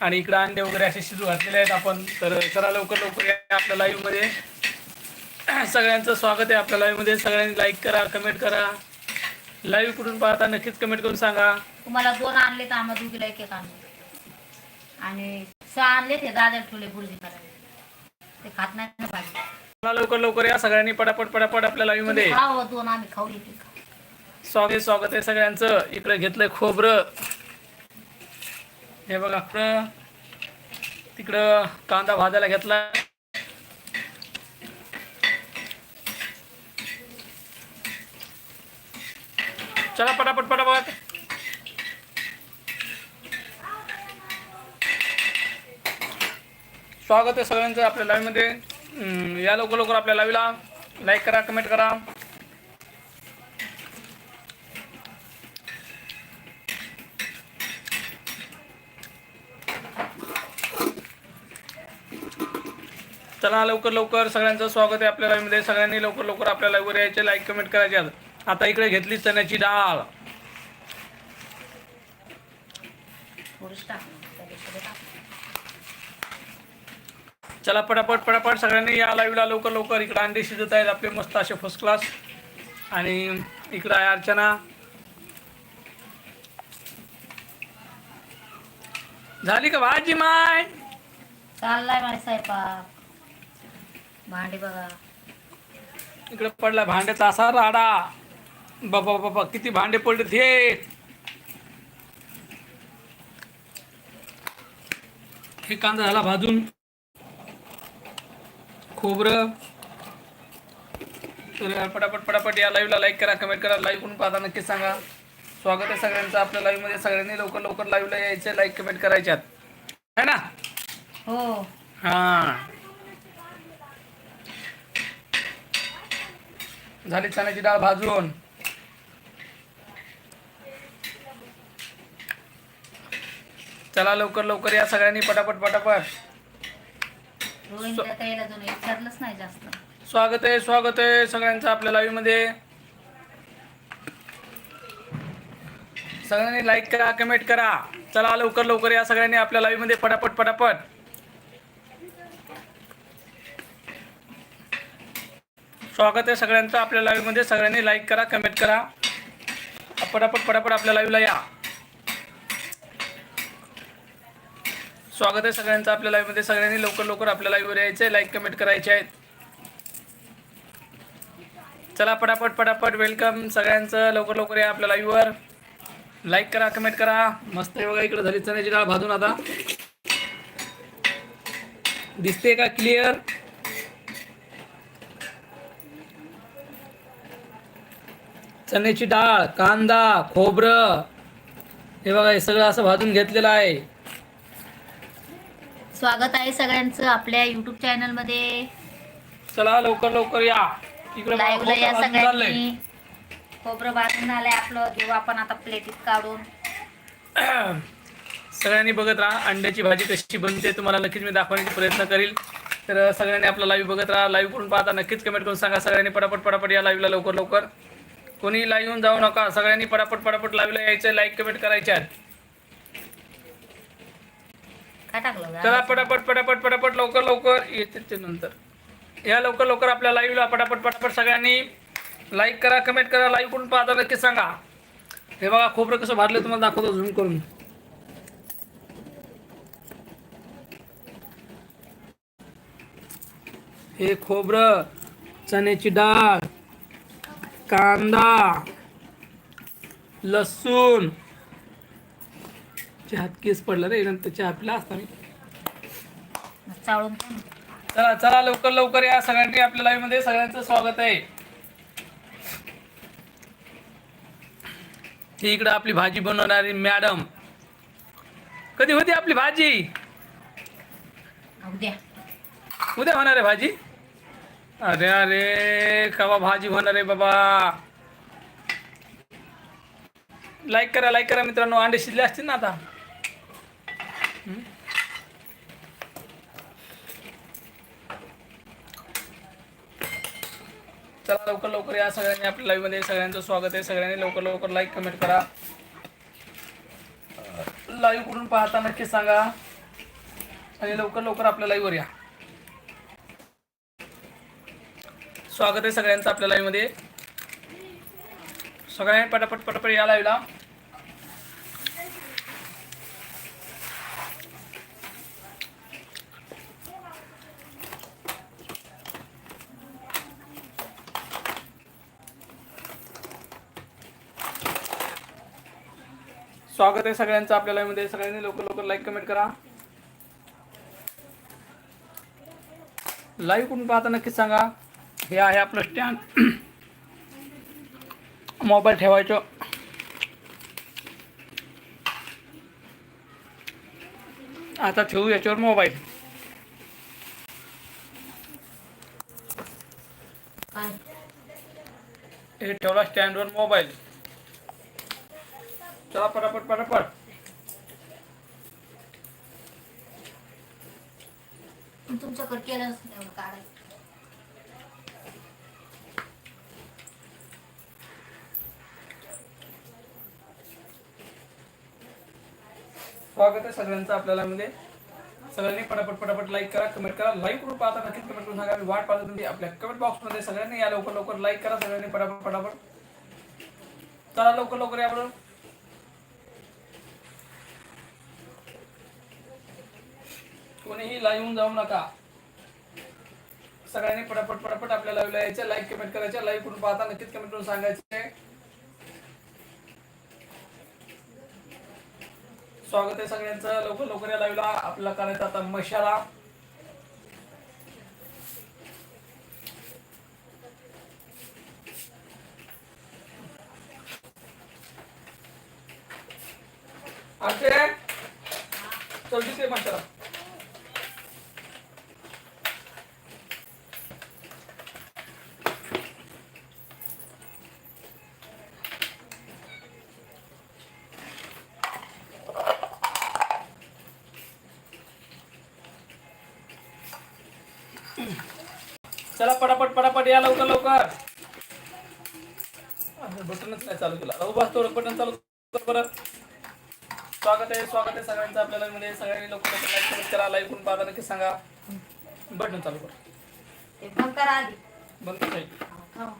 आणि इकडं अंडे वगैरे असे शिजू घातलेले आहेत आपण. तर चला लवकर लवकर या आपल्या लाईव्हमध्ये सगळ्यांचं स्वागत आहे आपल्या लाईव्हमध्ये सगळ्यांनी लाईक करा कमेंट करा. लाईव्ह कुठून पाहता नक्कीच कमेंट करून सांगा. तुम्हाला दोन आणले तर आम्हाला दोघीला एक एक आणले आणि सहा आणले ते दादा ठेवले बुर्जी करायला. ते खात नाही ना भाजी. लवकर लवकर या सगळ्यांनी पटापट पटापट आपल्या दोन आम्ही खाऊ स्वागत स्वागत आहे सगळ्यांचं. इकडे घेतलंय खोबरं. हे बघा आपलं तिकडं कांदा भाजायला घेतला चला पटापट पटापट. स्वागत आहे सगळ्यांचं आपल्या लाईव्हमध्ये या लवकर लवकर आपल्या लाईव्हला लाईक करा कमेंट करा. चला लवकर लवकर. सगळ्यांचं स्वागत आहे आपल्या लाईव्हमध्ये सगळ्यांनी लवकर लवकर आपल्या लाईव्हवर यायचे. लाईक कमेंट करायचे. आता इकडे घेतली चण्याची डाळ. चला पटापट पटापट. सगळ्यांनी या लाईव्हला लवकर लवकर. इकडे अंडे शिजत आहेत. आपले मस्त असे फर्स्ट क्लास आणि इकडं आहे अर्चना. झाली का भाजी माय? चाललाय माझा स्वयंपाक. भांडी बघा. इकडे पडला भांड्याचा असा राडा. बाबा बाबा किती भांडे पडले ते. हे कांदा झाला भाजून. खोबरं. तर पटापट पटापट या लाईव्हला लाईक करा कमेंट करा लाईव्ह करून पाहता नक्कीच सांगा. स्वागत आहे सगळ्यांचं आपल्या लाईव्हमध्ये सगळ्यांनी लवकर लवकर लाईव्हला यायचं लाईक कमेंट करायच्यात. है ना? हो. हां. झाली चण्याची डाळ भाजून. चला लवकर लवकर या सगळ्यांनी पटापट पटापट. स्वागत आहे स्वागत आहे सगळ्यांचं आपल्या लाईव्हमध्ये. सगळ्यांनी लाईक करा कमेंट करा. चला लवकर लवकर या सगळ्यांनी आपल्या लाईव्हमध्ये पटापट पटापट. स्वागत आहे सगळ्यांचं आपल्या लाईव्हमध्ये सगळ्यांनी लाईक करा कमेंट करा. पटापट पटापट आपल्या लाईव्हला या. स्वागत आहे सगळ्यांचं आपल्या लाईव्हमध्ये सगळ्यांनी लवकर लवकर आपल्या लाईव्हवर यायचं आहे लाईक कमेंट करायचे आहेत. चला पटापट पटापट वेलकम सगळ्यांचं. लवकर लवकर या आपल्या लाईव्हवर लाईक करा कमेंट करा. मस्त आहे बघा इकडे झाली चण्याची डाळ भाजून आता. दिसते का क्लिअर चण्याची डाळ कांदा खोबरं. हे बघा हे सगळं असं भाजून घेतलेलं आहे. स्वागत आहे सगळ्यांचं आपल्या युट्यूब चॅनलमध्ये चला लवकर लवकर या. इकडे बघा, लाईव्हला या खोबरं भाजून झालंय. सगळ्यांनी खोबरं भाजून झालंय आपलं. घेऊ आपण आता प्लेटीत काढून. सगळ्यांनी बघत राहा. अंड्याची भाजी कशी बनते तुम्हाला नक्कीच मी दाखवण्याचा प्रयत्न करील. तर सगळ्यांनी आपला लाईव्ह बघत राहा. लाईव्ह करून पाहता नक्कीच कमेंट करून सांगा. सगळ्यांनी पटापट पटापट या लाईव्हला लवकर लवकर. कोणी लाईव्ह येऊन जाऊ नका. सगळ्यांनी पटापट पटापट लाईव्हला यायचं. लाईक कमेंट करायचे आहेत काय टाकलं चला? पटापट पटापट पटापट लवकर लवकर. येते ते नंतर. या लवकर लवकर आपल्या लाईव्हला पटापट पटापट सगळ्यांनी लाईक करा कमेंट करा लाईव्ह करून पाहता नक्कीच सांगा. हे बघा खोबरं कसं भाजलं तुम्हाला दाखवतो झूम करून. हे खोबरं चण्याची डाळ. कांदा लसूण. चहात केस पडला रे नंतर चहा पिला असता मी. चाळून पण. चला चला लवकर लवकर या सगळ्यांनी आपल्या लाईव्हमध्ये. सगळ्यांचं स्वागत आहे. ही इकडं आपली भाजी बनवणारी मॅडम कधी होती आपली भाजी? उद्या. उद्या होणार आहे भाजी? अरे अरे कवा भाजी होणार आहे बाबा? लाईक करा लाईक करा मित्रांनो. अंडे शिजले असतील ना आता? चला लवकर लवकर या सगळ्यांनी आपल्या लाईव्हमध्ये. सगळ्यांचं स्वागत आहे. सगळ्यांनी लवकर लवकर लाईक कमेंट करा. लाईव्ह करून पाहता नक्की सांगा. आणि लवकर लवकर आपल्या लाईव्हवर या. स्वागत आहे सगळ्यांचं आपल्या लाईव्हमध्ये सगळ्यांनी पटापट पटापट या लाईव्हला स्वागत आहे सगळ्यांचं आपल्या लाईव्हमध्ये सगळ्यांनी लवकर लवकर लाईक कमेंट करा. लाईव्ह कुठून पाहता नक्कीच सांगा. हे आहे आपलं स्टँड मोबाईल ठेवायचं. आता ठेवू याच्यावर मोबाईल. हे ठेवला स्टँडवर मोबाईल. चला पटापट पटापट. तुमच्याकडे केलंच नाही एवढं काढायचं स्वागत आहे सगळ्यांचं आपल्याला. म्हणजे सगळ्यांनी पटापट पटापट लाईक करा कमेंट करा. लाईव्ह ग्रुप आता नक्कीच कमेंट करून सांगा. मी वाट पाहतो तुम्ही आपल्या कमेंट बॉक्समध्ये सगळ्यांनी या लवकर लवकर लाईक करा सगळ्यांनी पटापट पटापट. चला लवकर लवकर या बरोबर कोणीही लाईव्ह होऊन जाऊ नका. सगळ्यांनी पटापट पटापट आपल्या लाईव्हला यायचं लाईक कमेंट करायचं लाईव्ह करून पाहता नक्कीच कमेंट करून सांगायचे स्वागत आहे सगळ्यांचं. लवकर लवकर या लाईव्हला आपल्याला करायचं आता मशाला. अक्षय चल दिसते मशाला. चला पटापट पटापट या लवकर लवकर. बटनच नाही चालू केला. राहू बस तो बटन चालू कर बरं स्वागत आहे स्वागत आहे सगळ्यांचं आपल्याला. मध्ये सगळ्यांनी लवकर लाईक करा लाईक करून पाहता नक्की सांगा. बटन चालू कर. बंद करा आधी. बंद कर. हा.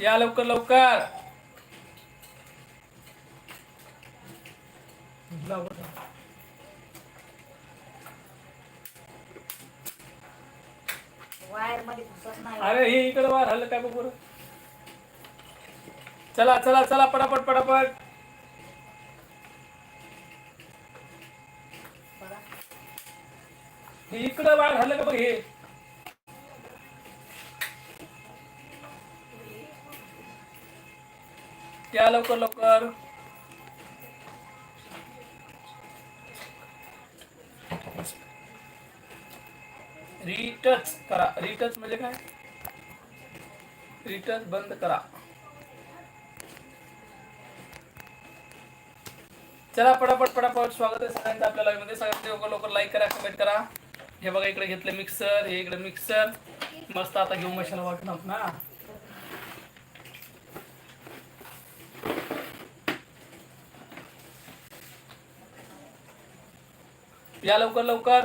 या लवकर लवकर लाव बटन. वायरमध्ये घुसत नाही. अरे हे इकडे वार हल्ल काय बघ बरं? चला चला चला पटापट पटापट. बघा. हे इकडे वार हल्ल का बघ हे? या लवकर लवकर. रिटच करा. रिटच म्हणजे काय? रिटच बंद करा. चला पटापट पटापट स्वागत आहे सगळ्यांचं आपल्या live मध्ये. सगळ्यांनी लवकर लवकर लाईक करा कमेंट करा. हे बघा इकडे घेतलं मिक्सर हे इकडे मिक्सर मस्त आता घेऊ मशाला वाटणार ना. या लवकर लवकर.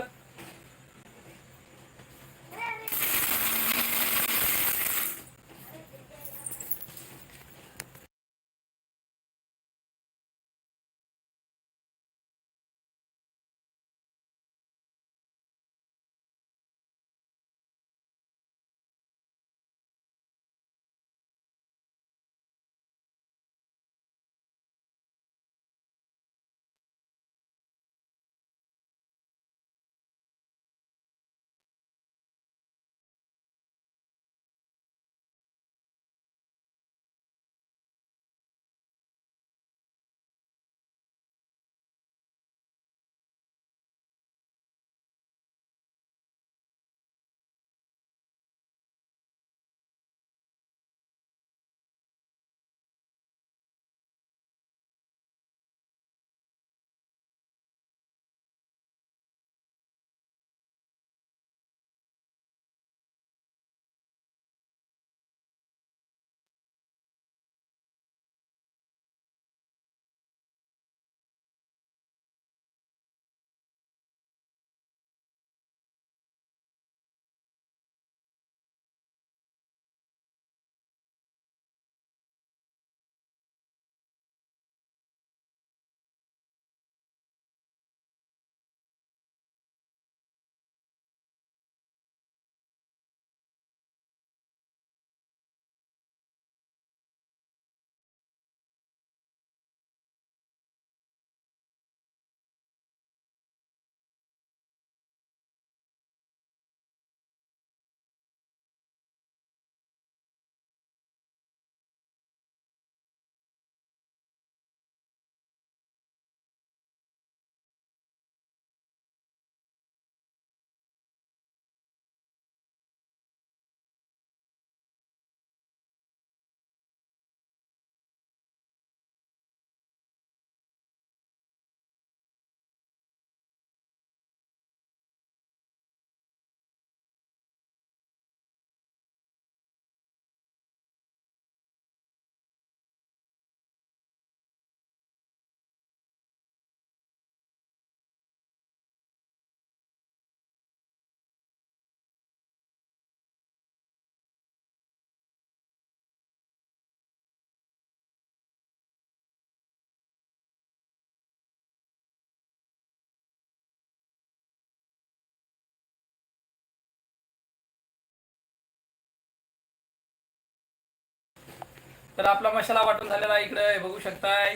तर आपला मसाला वाटून झालेला आहे इकडे बघू शकताय.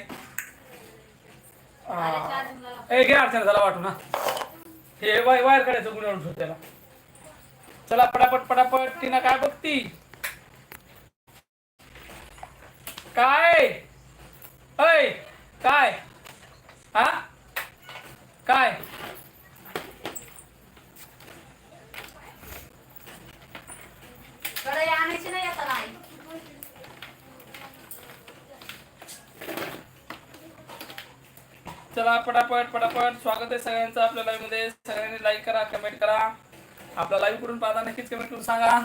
ए घे अडचण झाला वाटून हा. हे वाय वायर काढायचं गुन्हे आणून त्याला. चला पटापट पटापट टीना काय बघती? काय? अय काय? हा? काय? आणायची नाही आता नाही चला पटापट पटापट. स्वागत आहे सगळ्यांचं आपल्या लाईव्हमध्ये. सगळ्यांनी लाईक करा कमेंट करा. आपला लाईव्ह करून पाहता नक्कीच कमेंट करून सांगा.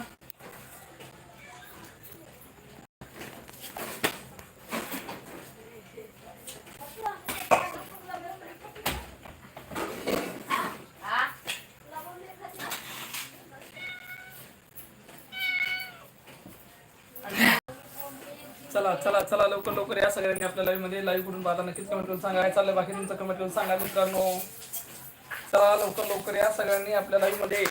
चला चला चला लवकर लवकर या सगळ्यांनी आपल्या लाईव्हमध्ये. लाईव्ह कुठून पाहता नक्कीच कमेंट करून सांगा. चाललंय बाकी तुमचं कमेंट करून सांगा मित्रांनो. चला लवकर लवकर या सगळ्यांनी आपल्या लाईव्हमध्ये.